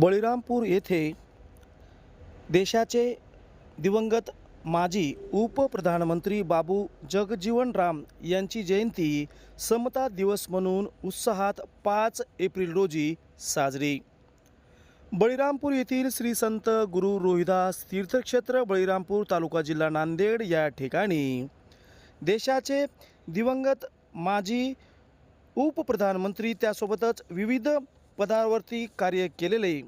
बळीरामपूर येथे देशाचे दिवंगत माजी उपप्रधानमंत्री बाबू जगजीवनराम यांची जयंती समता दिवस म्हणून उत्साहात पाच एप्रिल रोजी साजरी. बळीरामपूर येथील श्री संत गुरु रोहिदास तीर्थक्षेत्र बळीरामपूर तालुका जिल्हा नांदेड या ठिकाणी देशाचे दिवंगत माजी उपप्रधानमंत्री त्यासोबतच विविध पदावरती कार्य केलेले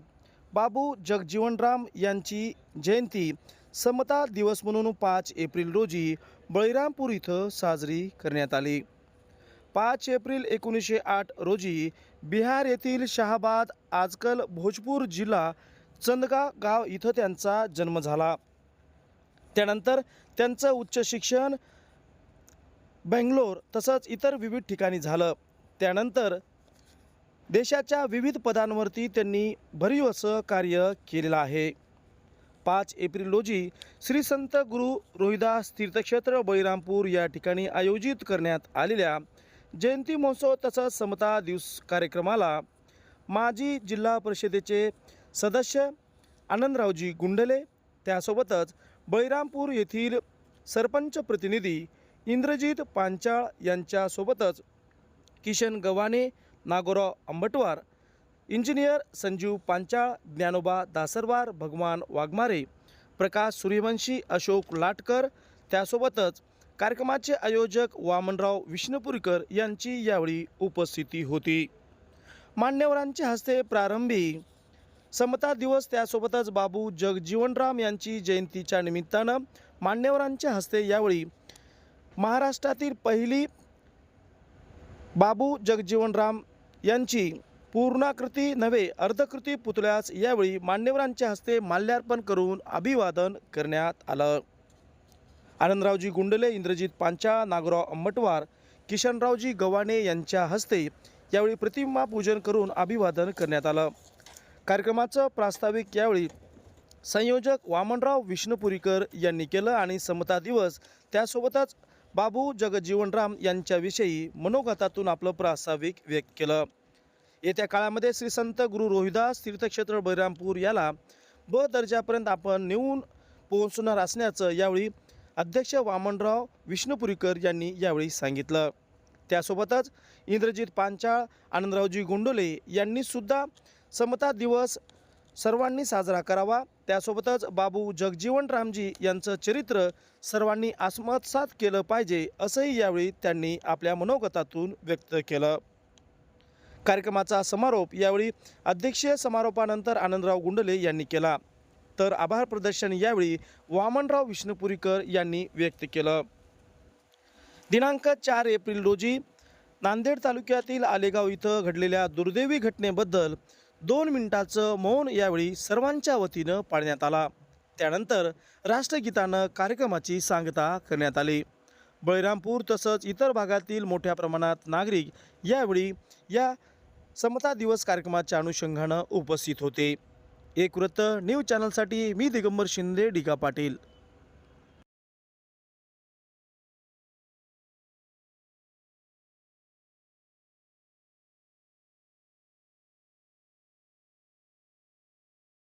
बाबू जगजीवनराम यांची जयंती समता दिवस म्हणून पाच एप्रिल रोजी बळीरामपूर इथं साजरी करण्यात आली. पाच एप्रिल एकोणीसशे आठ रोजी बिहार येथील शहाबाद आजकल भोजपूर जिल्हा चंदगा गाव इथं त्यांचा जन्म झाला. त्यानंतर त्यांचं उच्च शिक्षण बेंगलोर तसंच इतर विविध ठिकाणी झालं. त्यानंतर देशाच्या विविध पदांवरती त्यांनी भरीव असं कार्य केलेलं आहे. पाच एप्रिल रोजी श्री संत गुरु रोहिदास तीर्थक्षेत्र बळीरामपूर या ठिकाणी आयोजित करण्यात आलेल्या जयंती महोत्सव तसंच समता दिवस कार्यक्रमाला माजी जिल्हा परिषदेचे सदस्य आनंदरावजी गुंडले त्यासोबतच बळीरामपूर येथील सरपंच प्रतिनिधी इंद्रजित पांचाळ यांच्यासोबतच किशन गव्हाणे नागोराव अंबटवार इंजिनियर संजीव पांचाळ ज्ञानोबा दासरवार भगवान वाघमारे प्रकाश सूर्यवंशी अशोक लाटकर त्यासोबतच कार्यक्रमाचे आयोजक वामनराव विष्णुपुरीकर यांची यावेळी उपस्थिती होती. मान्यवरांच्या हस्ते प्रारंभी समता दिवस त्यासोबतच बाबू जगजीवनराम यांची जयंतीच्या निमित्तानं मान्यवरांच्या हस्ते यावेळी महाराष्ट्रातील पहिली बाबू जगजीवनराम यांची पूर्णाकृती नव्हे अर्धकृती पुतळ्यास यावेळी मान्यवरांच्या हस्ते माल्यार्पण करून अभिवादन करण्यात आलं. आनंदरावजी गुंडले इंद्रजित पांचा नागराव अंबटवार किशनरावजी गव्हाणे यांच्या हस्ते यावेळी प्रतिमा पूजन करून अभिवादन करण्यात आलं. कार्यक्रमाचं प्रास्ताविक यावेळी संयोजक वामनराव विष्णुपुरीकर यांनी केलं आणि समता दिवस त्यासोबतच बाबू जगजीवनराम यांच्याविषयी मनोगतातून आपलं प्रास्ताविक व्यक्त केलं. येत्या काळामध्ये श्री संत गुरु रोहिदास तीर्थक्षेत्र बळीरामपूर याला ब दर्जापर्यंत आपण नेऊन पोहोचणार असण्याचं यावेळी अध्यक्ष वामनराव विष्णुपुरीकर यांनी यावेळी सांगितलं. त्यासोबतच इंद्रजित पांचाळ आनंदरावजी गोंडोले यांनीसुद्धा समता दिवस सर्वांनी साजरा करावा. त्यासोबतच बाबू जगजीवन रामजी यांचं चरित्र सर्वांनी आत्मसात केलं पाहिजे असंही यावेळी त्यांनी आपल्या मनोगतातून व्यक्त केलं. कार्यक्रमाचा समारोप यावेळी अध्यक्षीय समारोपानंतर आनंदराव गुंडले यांनी केला. तर आभार प्रदर्शन यावेळी वामनराव विष्णुपुरीकर यांनी व्यक्त केलं. दिनांक चार एप्रिल रोजी नांदेड तालुक्यातील आलेगाव इथं घडलेल्या दुर्दैवी घटनेबद्दल दोन मिनिटाचं मौन यावेळी सर्वांच्या वतीनं पाळण्यात आला. त्यानंतर राष्ट्रगीतानं कार्यक्रमाची सांगता करण्यात आली. बळीरामपूर तसंच इतर भागातील मोठ्या प्रमाणात नागरिक यावेळी या समता दिवस कार्यक्रमाच्या अनुषंगानं उपस्थित होते. एक वृत्त न्यूज चॅनलसाठी मी दिगंबर शिंदे डिगा पाटील.